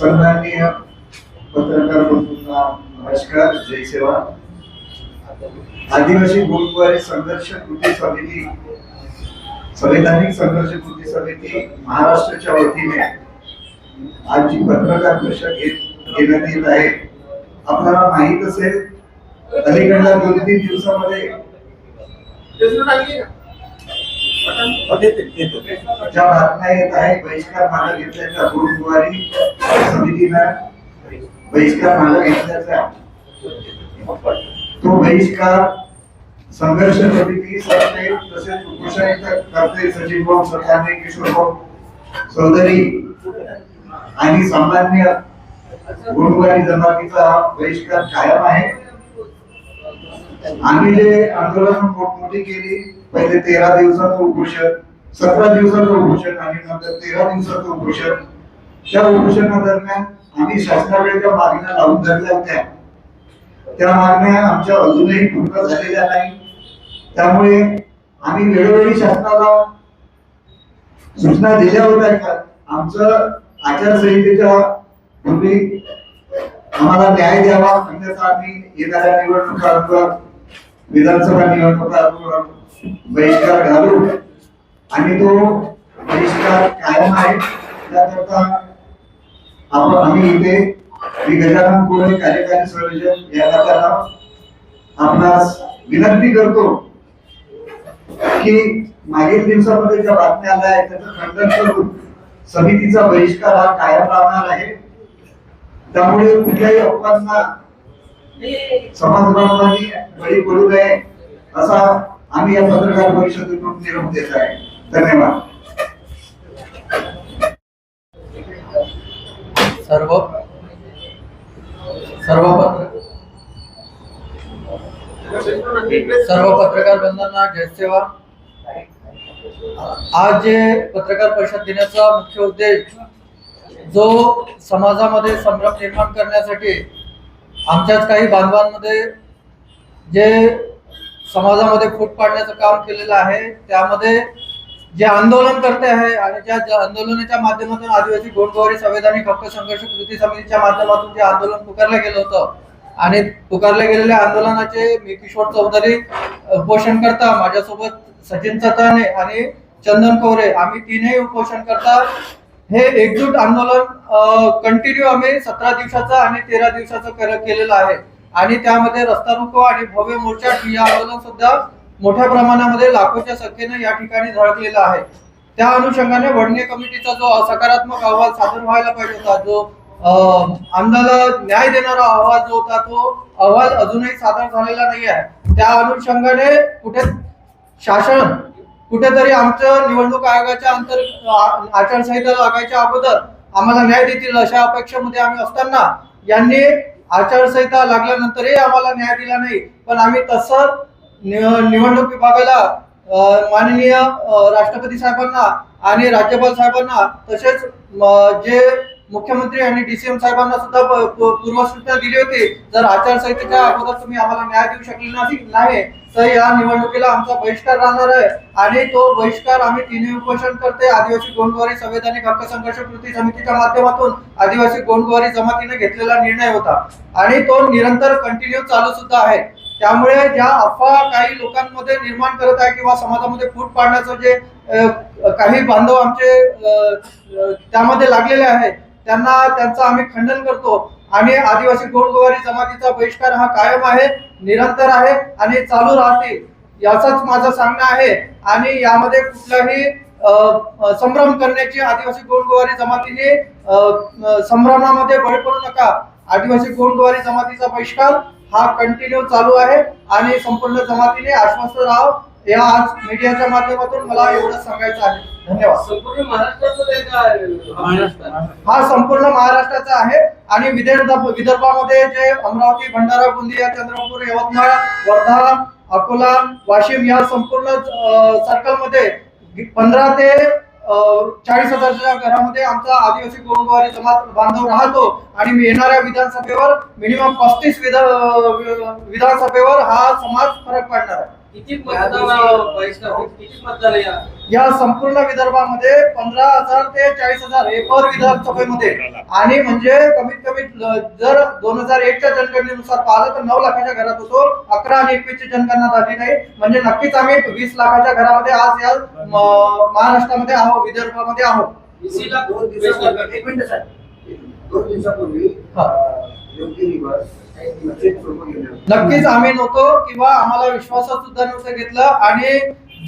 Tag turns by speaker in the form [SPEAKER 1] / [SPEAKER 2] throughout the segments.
[SPEAKER 1] सन्माननीय पत्रकार बंधूंना नमस्कार जय सेवा. आदिवासी गोलवारी संघर्ष कृती समिती संवैधानिक संघर्ष कृती समिती महाराष्ट्राच्या वतीने आजची पत्रकार परिषद घेत घेण्यात येत आहे. आपल्याला माहीत असेल अलीकडल्या दोन तीन दिवसामध्ये ज्या बातम्या येत आहे बहिष्कार मागे घेतल्याच्या गुरुवारी समितीनं बहिष्कार मागे घेतल्याचा तो बहिष्कार संघर्ष समिती सरते तसेच उपोषण करते सचिन भाऊ सरकारने किशोर भाऊ चौधरी आणि सामान्य गुरुवारी जमातीचा बहिष्कार कायम आहे. आम्ही जे आंदोलन मोठी केली पहिले तेरा दिवसाचं उपोषण सतरा दिवसाचं उपोषण आणि नंतर तेरा दिवसाचं उपोषण. त्या उपोषणादरम्यान आम्ही शासनाकडे त्या मागण्या लावून धरल्या होत्या. त्या मागण्या आमच्या अजूनही पूर्ण झालेल्या नाही. त्यामुळे आम्ही वेळोवेळी शासनाला सूचना दिल्या होत्या का? आमचं आचारसंहितेच्या पूर्वी आम्हाला न्याय द्यावा अन्यथा आम्ही येणाऱ्या निवडणुकांवर विधानसभा निवडणुकांवर बहिष्कार घालू आणि तो बहिष्कार कायम आहे. त्याकरता आपण आम्ही इथे श्री गजानन कोळे कार्यकारी संयोजक या नात्याला आपणास विनंती करतो की मागील दिवसामध्ये ज्या बातम्या आल्या आहेत त्याचं खंडन करून समितीचा बहिष्कार हा कायम राहणार आहे. त्यामुळे कुठल्याही अफवांना समाज बांधवांनी बळी पडू नये असा आम्ही या पत्रकार परिषदेतून निरोप देत आहे. धन्यवाद.
[SPEAKER 2] सर्व सर्व पत्र सर्व पत्रकार बंधूंना जय सेवा. आज जे पत्रकार परिषद देण्याचा मुख्य उद्देश जो समाजामध्ये संभ्रम निर्माण करण्यासाठी आमच्याच काही बांधवांमध्ये जे समाजामध्ये फूट पाडण्याचं काम केलेलं आहे त्यामध्ये जे आंदोलन करते आहे आणि ज्या आंदोलनाच्या माध्यमातून आदिवासी गोंडवारी संवैधानिक हक्क संघर्ष कृती समितीच्या माध्यमातून जे आंदोलन पुकारलं गेलं होतं आणि पुकारल्या गेलेल्या आंदोलनाचे मी किशोर चौधरी उपोषण करता माझ्यासोबत सचिन चताने आणि चंदन कोरे आम्ही तीनही उपोषण करता. हे एकजूट आंदोलन कंटिन्यू आम्ही सतरा दिवसाचं आणि तेरा दिवसाचं केलेलं आहे. आणि त्यामध्ये रस्ता रोको आणि भव्य मोर्चा ही आंदोलन सुद्धा मोठ्या प्रमाणामध्ये लाखोच्या संख्येने या ठिकाणी झळकलेलं आहे. त्या अनुषंगाने वडणे कमिटीचा जो सकारात्मक अहवाल सादर व्हायला पाहिजे होता जो अं, न्याय देणारा अहवाल जो होता तो अहवाल अजूनही सादर झालेला नाही आहे त्या अनुषंगाने कुठे शासन कुठेतरी आमचं निवडणूक आयोगाच्या अंतर आचारसंहिता लागायच्या अगोदर आम्हाला न्याय देतील अशा अपेक्षेमध्ये आम्ही असताना यांनी आचारसंहिता लागल्यानंतरही आम्हाला न्याय दिला नाही. पण आम्ही तसं निव- निवडणूक विभागाला माननीय राष्ट्रपती साहेबांना आणि राज्यपाल साहेबांना तसेच जे मुख्यमंत्री आणि डीसीएम साहेबांना सुद्धा पूर्वसूचना दिली होती. जर आचारसंहितेच्या अगोदर तुम्ही आम्हाला न्याय देऊ शकले नाही- नाही तर या निवडणुकीला आमचा बहिष्कार राहणार आहे. आणि तो बहिष्कार आम्ही तिन्ही उपोषण करते आदिवासी गोंडवारी संवैधानिक हक्क संघर्ष कृती समितीच्या माध्यमातून आदिवासी गोंडवारी जमातीने घेतलेला निर्णय होता. आणि तो निरंतर कंटिन्यू चालू सुद्धा आहे. त्यामुळे ज्या अफवा काही लोकांमध्ये निर्माण करत आहे किंवा समाजामध्ये फूट पाडण्याचं जे काही बांधव आमचे त्यामध्ये लागलेले आहेत त्यांना त्यांचं आम्ही खंडन करतो. आणि आदिवासी गोंडगोवारी जमातीचा बहिष्कार हा कायम आहे निरंतर आहे आणि चालू राहतील याचंच माझं सांगणं आहे. आणि यामध्ये कुठलाही संभ्रम करण्याची आदिवासी गोंडगोवारी जमातीने संभ्रमामध्ये बळी पडू नका. आदिवासी गोंडगोवारी जमातीचा बहिष्कार हा कंटिन्यू चालू आहे आणि संपूर्ण जमातीने आश्वस्त राहाव. या आज मीडियाच्या माध्यमातून मला एवढं सांगायचं आहे. धन्यवाद. हा संपूर्ण महाराष्ट्राचा आहे आणि विदर्भ विदर्भामध्ये जे अमरावती भंडारा गोंदिया चंद्रपूर यवतमाळ वर्धा अकोला वाशिम या संपूर्ण सर्कलमध्ये पंधरा ते चाळीस हजारच्या घरामध्ये आमचा आदिवासी गोंडवारी समाज बांधव राहतो आणि येणाऱ्या विधानसभेवर मिनिमम पस्तीस विधानसभेवर हा समाज फरक पडणार आहे.
[SPEAKER 3] या?
[SPEAKER 2] संपूर्ण विदर्भामध्ये पंधरा हजार ते चाळीस हजार हे पर विधानसभेमध्ये. आणि म्हणजे कमीत कमी जर दोन हजार एकच्या जनगणनेनुसार पाहिलं तर नऊ लाखाच्या घरात होतो. अकरा आणि एकवीसची जनगणना झाली नाही. म्हणजे नक्कीच आम्ही वीस लाखाच्या घरामध्ये आज या म- महाराष्ट्रामध्ये आहोत विदर्भामध्ये आहोत
[SPEAKER 4] एक मिनिट साहेब. दोन दिवसापूर्वी
[SPEAKER 2] नक्कीच आम्ही नव्हतो किंवा आम्हाला विश्वासात सुद्धा नव्हतं घेतलं. आणि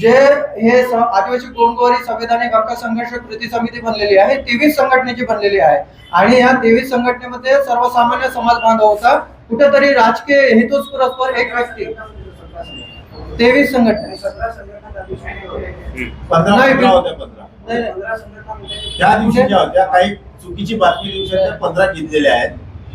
[SPEAKER 2] जे हे आदिवासी गोंडगोवारी संविधानिक हक्क संघर्ष कृती समिती बनलेली आहे तेवीस संघटनेची बनलेली आहे. आणि या तेवीस संघटनेमध्ये सर्वसामान्य समाज बांधव होता. कुठेतरी राजकीय हेतूच पुरस्पर एक व्यक्ती. तेवीस संघटना.
[SPEAKER 4] त्या दिवशी
[SPEAKER 5] काही चुकीची बातमी शकतात पंधरा घेतलेल्या आहेत.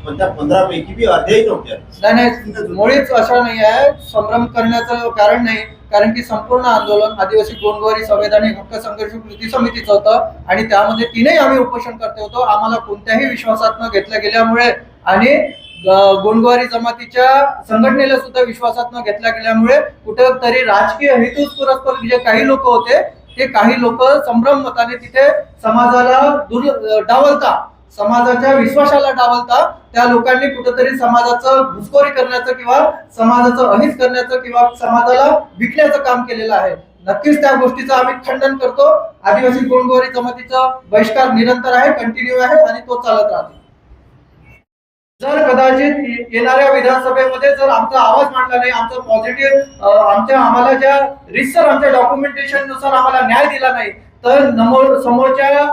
[SPEAKER 5] पण त्या पंधरा पैकी बी अर्ध्याही नव्हत्या
[SPEAKER 2] नाही नाही मुळीच अशा नाही आहे. संभ्रम करण्याचं कारण नाही. कारण की संपूर्ण आंदोलन आदिवासी गोंडवारी संवैधानिक हक्क संघर्ष कृती समितीचं होतं. आणि त्यामध्ये तीनही आम्ही उपोषण करते होतो. आम्हाला कोणत्याही विश्वासात न घेतल्या गेल्यामुळे आणि गोंडवारी जमातीच्या संघटनेला सुद्धा विश्वासात न घेतल्या गेल्यामुळे कुठेतरी राजकीय हेतूच पुरस्पर जे काही लोक होते ते काही लोक संभ्रम मताने तिथे समाजाला दुर डावलता. समाजाच्या विश्वासाला डावलता त्या लोकांनी कुठेतरी समाजाचं घुसखोरी करण्याचं किंवा समाजाचं अहित करण्याचं किंवा समाजाला विकण्याचं काम केलेलं आहे. नक्कीच त्या गोष्टीचं आम्ही खंडन करतो. आदिवासी गोंडगोरी जमातीचा बहिष्कार निरंतर आहे कंटिन्यू आहे आणि तो चालत राहतो. जर कदाचित येणाऱ्या विधानसभेमध्ये जर आमचा आवाज मांडला नाही आमचं पॉझिटिव्ह आमच्या आम्हाला ज्या रिसर आमच्या डॉक्युमेंटेशननुसार आम्हाला न्याय दिला नाही तर समोरच्या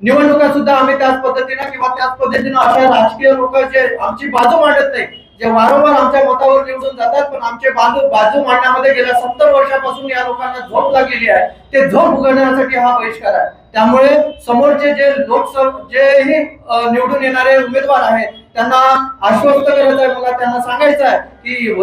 [SPEAKER 2] निवडणुका सुद्धा आम्ही त्याच पद्धतीनं किंवा त्याच पद्धतीनं अशा राजकीय लोक जे आमची बाजू मांडत नाही जे वारंवार आमच्या मतावर निवडून जातात पण आमचे बाजू बाजू मांडण्यामध्ये गेल्या सत्तर वर्षापासून या लोकांना झोप लागलेली आहे. ते झोप उघडण्यासाठी हा बहिष्कार आहे. त्यामुळे समोरचे जे लोकसभा जेही निवडून येणारे उमेदवार आहेत त्यांना आश्वस्त करायचं आहे. मला त्यांना सांगायचं आहे की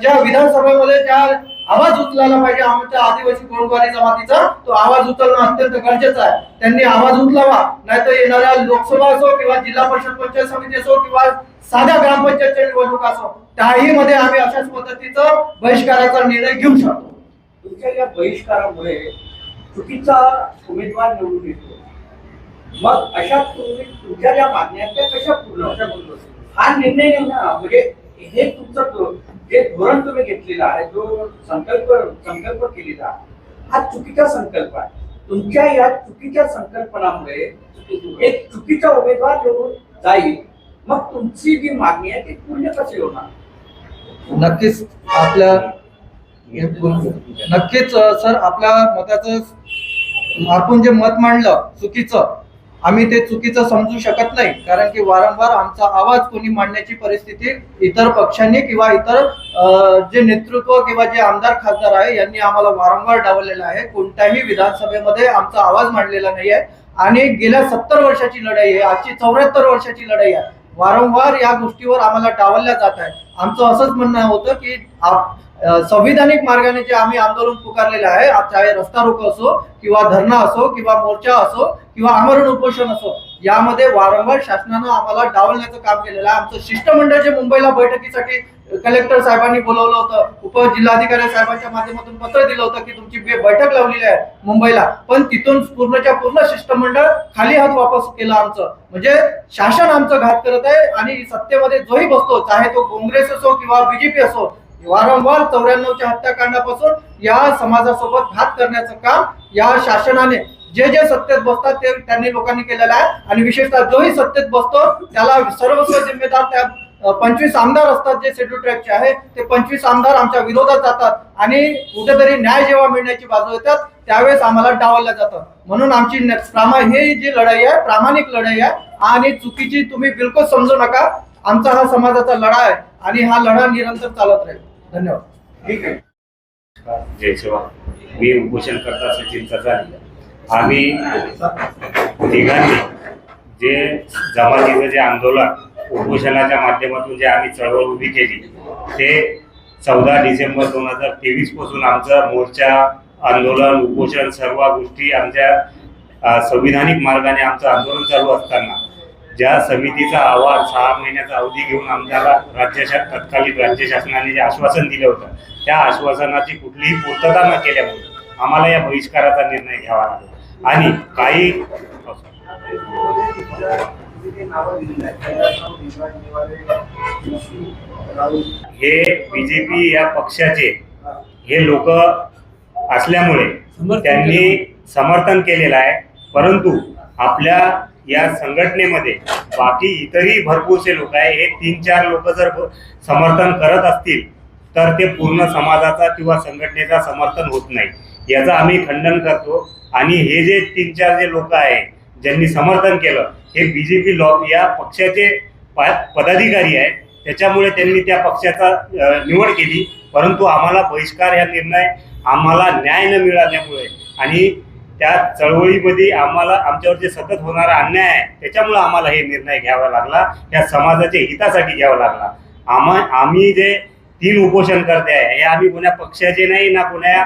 [SPEAKER 2] ज्या विधानसभेमध्ये ज्या आवाज उचलायला पाहिजे. आमच्या आदिवासी गोंडवारी जमातीचा. तो आवाज उचलणं अत्यंत गरजेचं आहे. त्यांनी आवाज उचलावा. नाहीतर येणाऱ्या लोकसभा असो किंवा जिल्हा परिषद पंचायत समिती असो किंवा साध्या ग्रामपंचायतच्या निवडणुका असो त्याही मध्ये आम्ही अशाच पद्धतीचा बहिष्काराचा निर्णय घेऊ शकतो.
[SPEAKER 6] तुमच्या या बहिष्कारामुळे चुकीचा उमेदवार निवडून येतो. मग अशा तुम्ही तुमच्या ज्या मागण्या त्या कशा पूर्ण हा निर्णय घेऊन म्हणजे हे तुमचं जे धोरण तुम्ही घेतलेलं आहे जो संकल्प संकल्प केलेला आहे, हा चुकीचा संकल्प आहे. तुमच्या या चुकीच्या संकल्पनामुळे एक चुकीचा उमेदवार निवडून जाईल. मग तुमची जी मागणी आहे ती पूर्ण कशी होणार?
[SPEAKER 2] नक्कीच आपल्या नक्कीच सर आपल्या मताचं आपण जे मत मांडलं चुकीचं आम्ही ते चुकीचं समजू शकत नाही कारण की वारंवार आमचा आवाज कोणी मांडण्याची परिस्थिती इतर पक्षांनी किंवा इतर जे नेतृत्व किंवा जे आमदार खासदार आहे यांनी आम्हाला वारंवार डावललेलं आहे. कोणत्याही विधानसभेमध्ये आमचा आवाज मांडलेला नाही आहे. आणि गेल्या सत्तर वर्षाची लढाई आहे आजची चौऱ्याहत्तर वर्षाची लढाई आहे. वारंवार या गोष्टीवर आम्हाला डावलल्या जात आहे आमचं असंच म्हणणं होतं की आप- संविधानिक मार्गाने जे आम्ही आंदोलन पुकारलेलं आहे चाहे रस्ता रोको असो किंवा धरणा असो किंवा मोर्चा असो किंवा आमरण उपोषण असो यामध्ये वारंवार शासनानं आम्हाला डावलण्याचं काम केलेलं आहे. आमचं शिष्टमंडळ जे मुंबईला बैठकीसाठी कलेक्टर साहेबांनी बोलवलं होतं. उपजिल्हाधिकारी साहेबांच्या माध्यमातून पत्र दिलं होतं की तुमची बैठक लावलेली आहे मुंबईला. पण तिथून पूर्णच्या पूर्ण शिष्टमंडळ खाली हात वापस केलं आमचं. म्हणजे शासन आमचं घात करत आहे आणि सत्तेमध्ये जोही बसतो. चाहे तो काँग्रेस असो किंवा बीजेपी असो वारंवार चौऱ्याण्णवच्या हत्याकांडापासून या समाजासोबत घात करण्याचं काम या शासनाने जे जे सत्तेत बसतात ते त्यांनी लोकांनी केलेलं आहे. आणि विशेषतः जोही सत्तेत बसतो त्याला सर्वस्व जिम्मेदार त्या पंचवीस आमदार असतात जे शेड्यूल ट्रॅकचे आहे ते पंचवीस आमदार आमच्या विरोधात जातात आणि कुठेतरी न्याय जेव्हा मिळण्याची बाजू येतात त्यावेळेस आम्हाला डावलल्या जातं. म्हणून आमची प्रामा हे जी लढाई आहे प्रामाणिक लढाई आहे आणि चुकीची तुम्ही बिलकुल समजू नका. आमचा हा समाजाचा लढा आहे आणि हा लढा निरंतर चालत राहील. धन्यवाद.
[SPEAKER 4] ठीक आहे.
[SPEAKER 7] जय शिवा. मी उपोषण करता सचिन. चचारी आम्ही तिघांनी जे जमातीचं जे आंदोलन उपोषणाच्या माध्यमातून जे आम्ही चळवळ उभी केली ते चौदा डिसेंबर दोन हजार तेवीसपासून आमचं मोर्चा आंदोलन उपोषण सर्व गोष्टी आमच्या संविधानिक मार्गाने आमचं आंदोलन चालू असताना ज्या समितीचा अहवाल सहा महिन्याचा अवधी घेऊन आम्हाला राज्य शा तत्कालीन राज्य शासनाने जे आश्वासन दिलं होतं त्या आश्वासनाची कुठलीही पूर्तता न केल्यामुळे आम्हाला या बहिष्काराचा निर्णय घ्यावा लागला. आणि काही हे बीजेपी या पक्षाचे हे लोक असल्यामुळे त्यांनी समर्थन केलेलं आहे. परंतु आपल्या या संघटनेमध्ये बाकी इतरही भरपूरसे लोक आहे. हे तीन चार लोक जर समर्थन करत असतील तर ते पूर्ण समाजाचा किंवा संघटनेचा समर्थन होत नाही. याचं आम्ही खंडन करतो. आणि हे जे तीन चार जे लोक आहे ज्यांनी समर्थन केलं हे बी जे पी लॉ या पक्षाचे पा- पदाधिकारी आहेत. त्याच्यामुळे त्यांनी त्या पक्षाचा निवड केली. परंतु आम्हाला बहिष्कार हा निर्णय आम्हाला न्याय न मिळाल्यामुळे आणि त्या चळवळीमध्ये आम्हाला आमच्यावर जे सतत होणारा अन्याय आहे त्याच्यामुळे आम्हाला हे निर्णय घ्यावा लागला या समाजाच्या हितासाठी घ्यावा लागला. आम्हा आम्ही जे तीन उपोषण करते आहे हे आम्ही कोण्या पक्षाचे नाही ना कोण्या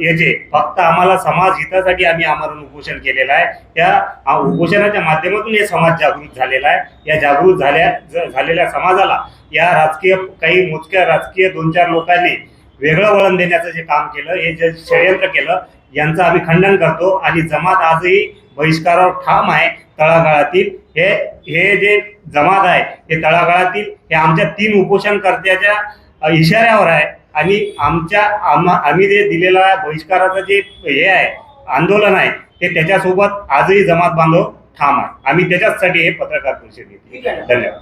[SPEAKER 7] याचे फक्त आम्हाला समाज हितासाठी आम्ही आमरण उपोषण केलेलं आहे. त्या उपोषणाच्या माध्यमातून हे समाज जागृत झालेला आहे. या जागृत झाल्या ज- झालेल्या समाजाला या राजकीय काही मोजक्या राजकीय दोन चार लोकांनी वेगळं वळण देण्याचं जे काम केलं हे जे षडयंत्र केलं यांचं आम्ही खंडन करतो. आणि जमात आजही बहिष्कारावर ठाम आहे तळागाळातील. हे हे जे जमात आहे हे तळागाळातील हे आमच्या तीन उपोषणकर्त्याच्या इशाऱ्यावर आहे. आणि आमच्या आम्हा आम्ही जे दिलेला बहिष्काराचं जे हे आहे आंदोलन आहे ते त्याच्यासोबत आजही जमात बांधव ठाम आहे. आम्ही त्याच्याचसाठी हे पत्रकार परिषद घेतली. धन्यवाद.